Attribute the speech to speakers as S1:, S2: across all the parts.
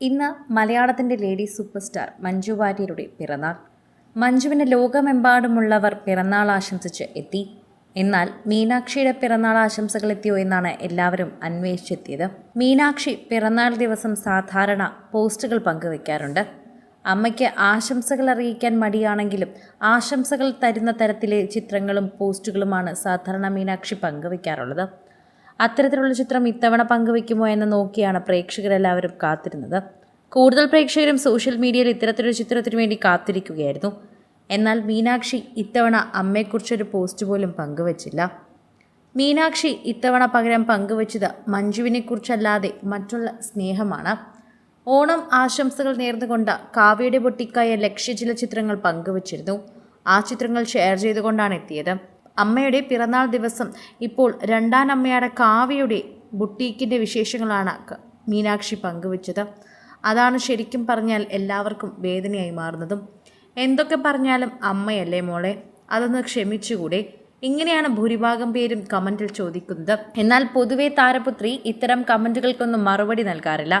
S1: ഇന്ന് മലയാളത്തിന്റെ lady super star Manju വാര്യരുടെ പിറന്നാൾ. മഞ്ജുവിന് ലോകമെമ്പാടുമുള്ളവർ പിറന്നാൾ ആശംസിച്ച് എത്തി. എന്നാൽ മീനാക്ഷിയുടെ പിറന്നാൾ ആശംസകൾ എത്തിയോ എന്നാണ് എല്ലാവരും അന്വേഷിച്ചെത്തിയത്. മീനാക്ഷി പിറന്നാൾ ദിവസം സാധാരണ പോസ്റ്റുകൾ പങ്കുവയ്ക്കാറുണ്ട് അമ്മയ്ക്ക് ആശംസകൾ അറിയിക്കാൻ മടിയാണെങ്കിലും ആശംസകൾ തരുന്ന തരത്തിലെ ചിത്രങ്ങളും പോസ്റ്റുകളുമാണ് സാധാരണ മീനാക്ഷി പങ്കുവയ്ക്കാറുള്ളത് അത്തരത്തിലുള്ള ചിത്രം ഇത്തവണ പങ്കുവെക്കുമോ എന്ന് നോക്കിയാണ് പ്രേക്ഷകരെല്ലാവരും കാത്തിരുന്നത്. കൂടുതൽ പ്രേക്ഷകരും സോഷ്യൽ മീഡിയയിൽ ഇത്തരത്തിലൊരു ചിത്രത്തിനു വേണ്ടി കാത്തിരിക്കുകയായിരുന്നു. എന്നാൽ മീനാക്ഷി ഇത്തവണ അമ്മയെക്കുറിച്ചൊരു പോസ്റ്റ് പോലും പങ്കുവച്ചില്ല. മീനാക്ഷി ഇത്തവണ പകരം പങ്കുവച്ചത് മഞ്ജുവിനെക്കുറിച്ചല്ലാതെ മറ്റുള്ള സ്നേഹമാണ്. ഓണം ആശംസകൾ നേർന്നുകൊണ്ട് കാവ്യയുടെ പൊട്ടിക്കായ ലക്ഷ്യ ചില ചിത്രങ്ങൾ പങ്കുവച്ചിരുന്നു. ആ ചിത്രങ്ങൾ ഷെയർ ചെയ്തുകൊണ്ടാണ് എത്തിയത്. അമ്മയുടെ പിറന്നാൾ ദിവസം ഇപ്പോൾ രണ്ടാം അമ്മയുടെ കാവ്യയുടെ ബുട്ടീക്കിന്റെ വിശേഷങ്ങളാണ് മീനാക്ഷി പങ്കുവച്ചത്. അതാണ് ശരിക്കും പറഞ്ഞാൽ എല്ലാവർക്കും വേദനയായി മാറുന്നതും. എന്തൊക്കെ പറഞ്ഞാലും അമ്മയല്ലേ മോളെ അതൊന്ന് ക്ഷമിച്ചുകൂടെ. ഇങ്ങനെയാണ് ഭൂരിഭാഗം പേരും കമന്റിൽ ചോദിക്കുന്നത്. എന്നാൽ പൊതുവെ താരപുത്രി ഇത്തരം കമന്റുകൾക്കൊന്നും മറുപടി നൽകാറില്ല.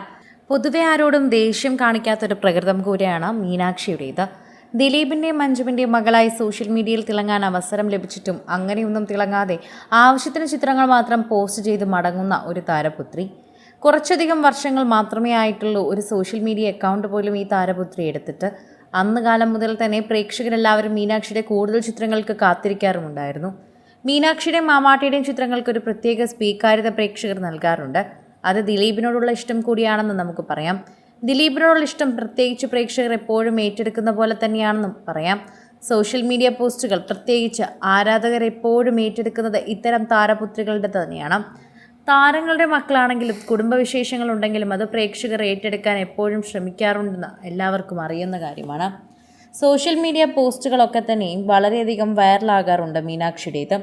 S1: പൊതുവെ ആരോടും ദേഷ്യം കാണിക്കാത്തൊരു പ്രകൃതം കൂടിയാണ് മീനാക്ഷിയുടേത്. ദിലീപിന്റെയും മഞ്ജുവിന്റെയും മകളായി സോഷ്യൽ മീഡിയയിൽ തിളങ്ങാൻ അവസരം ലഭിച്ചിട്ടും അങ്ങനെയൊന്നും തിളങ്ങാതെ ആവശ്യത്തിന് ചിത്രങ്ങൾ മാത്രം പോസ്റ്റ് ചെയ്ത് മടങ്ങുന്ന ഒരു താരപുത്രി. കുറച്ചധികം വർഷങ്ങൾ മാത്രമേ ആയിട്ടുള്ളൂ ഒരു സോഷ്യൽ മീഡിയ അക്കൗണ്ട് പോലും ഈ താരപുത്രി എടുത്തിട്ട്. അന്ന് കാലം മുതൽ തന്നെ പ്രേക്ഷകരെല്ലാവരും മീനാക്ഷിയുടെ കൂടുതൽ ചിത്രങ്ങൾക്ക് കാത്തിരിക്കാറുമുണ്ടായിരുന്നു. മീനാക്ഷിയുടെയും മാമാട്ടിയുടെയും ചിത്രങ്ങൾക്ക് ഒരു പ്രത്യേക സ്വീകാര്യത പ്രേക്ഷകർ നൽകാറുണ്ട്. അത് ദിലീപിനോടുള്ള ഇഷ്ടം കൂടിയാണെന്ന് നമുക്ക് പറയാം. ദിലീപിനോടുള്ള ഇഷ്ടം പ്രത്യേകിച്ച് പ്രേക്ഷകർ എപ്പോഴും ഏറ്റെടുക്കുന്ന പോലെ തന്നെയാണെന്നും പറയാം. സോഷ്യൽ മീഡിയ പോസ്റ്റുകൾ പ്രത്യേകിച്ച് ആരാധകർ എപ്പോഴും ഏറ്റെടുക്കുന്നത് ഇത്തരം താരപുത്രികളുടെ തന്നെയാണ്. താരങ്ങളുടെ മക്കളാണെങ്കിലും കുടുംബവിശേഷങ്ങൾ ഉണ്ടെങ്കിലും അത് പ്രേക്ഷകർ ഏറ്റെടുക്കാൻ എപ്പോഴും ശ്രമിക്കാറുണ്ടെന്ന് എല്ലാവർക്കും അറിയുന്ന കാര്യമാണ്. സോഷ്യൽ മീഡിയ പോസ്റ്റുകളൊക്കെ തന്നെയും വളരെയധികം വൈറലാകാറുണ്ട് മീനാക്ഷിയുടേത്.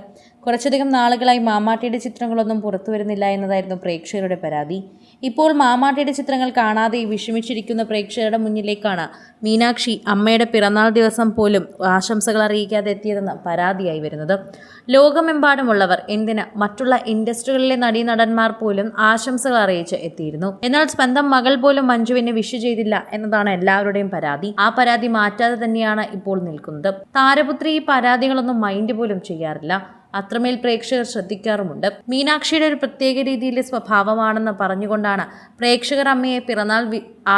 S1: കുറച്ചധികം നാളുകളായി മാമാട്ടിയുടെ ചിത്രങ്ങളൊന്നും പുറത്തു വരുന്നില്ല എന്നതായിരുന്നു പ്രേക്ഷകരുടെ പരാതി. ഇപ്പോൾ മാമാട്ടിയുടെ ചിത്രങ്ങൾ കാണാതെ വിഷമിച്ചിരിക്കുന്ന പ്രേക്ഷകരുടെ മുന്നിലേക്കാണ് മീനാക്ഷി അമ്മയുടെ പിറന്നാൾ ദിവസം പോലും ആശംസകൾ അറിയിക്കാതെ എത്തിയതെന്ന് പരാതിയായി വരുന്നത്. ലോകമെമ്പാടുമുള്ളവർ എന്തിന് മറ്റുള്ള ഇൻഡസ്ട്രികളിലെ നടീനടന്മാർ പോലും ആശംസകൾ അറിയിച്ച് എത്തിയിരുന്നു. എന്നാൽ സ്വന്തം മകൾ പോലും മഞ്ജുവിനെ വിഷ് ചെയ്തില്ല എന്നതാണ് എല്ലാവരുടെയും പരാതി. ആ പരാതി മാറ്റാതെ തന്നെയാണ് ഇപ്പോൾ നിൽക്കുന്നത്. താരപുത്രി ഈ പരാതികളൊന്നും മൈൻഡ് പോലും ചെയ്യാറില്ല. അത്രമേൽ പ്രേക്ഷകർ ശ്രദ്ധിക്കാറുമുണ്ട്. മീനാക്ഷിയുടെ ഒരു പ്രത്യേക രീതിയിലെ സ്വഭാവമാണെന്ന് പറഞ്ഞുകൊണ്ടാണ് പ്രേക്ഷകർ അമ്മയെ പിറന്നാൾ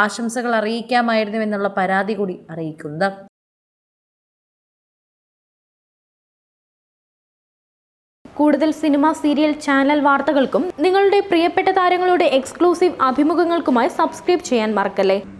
S1: ആശംസകൾ അറിയിക്കാമായിരുന്നു എന്നുള്ള പരാതി കൂടി അറിയിക്കുന്നത്.
S2: കൂടുതൽ സിനിമ സീരിയൽ ചാനൽ വാർത്തകൾക്കും നിങ്ങളുടെ പ്രിയപ്പെട്ട താരങ്ങളുടെ എക്സ്ക്ലൂസീവ് അഭിമുഖങ്ങൾക്കുമായി സബ്സ്ക്രൈബ് ചെയ്യാൻ മറക്കല്ലേ?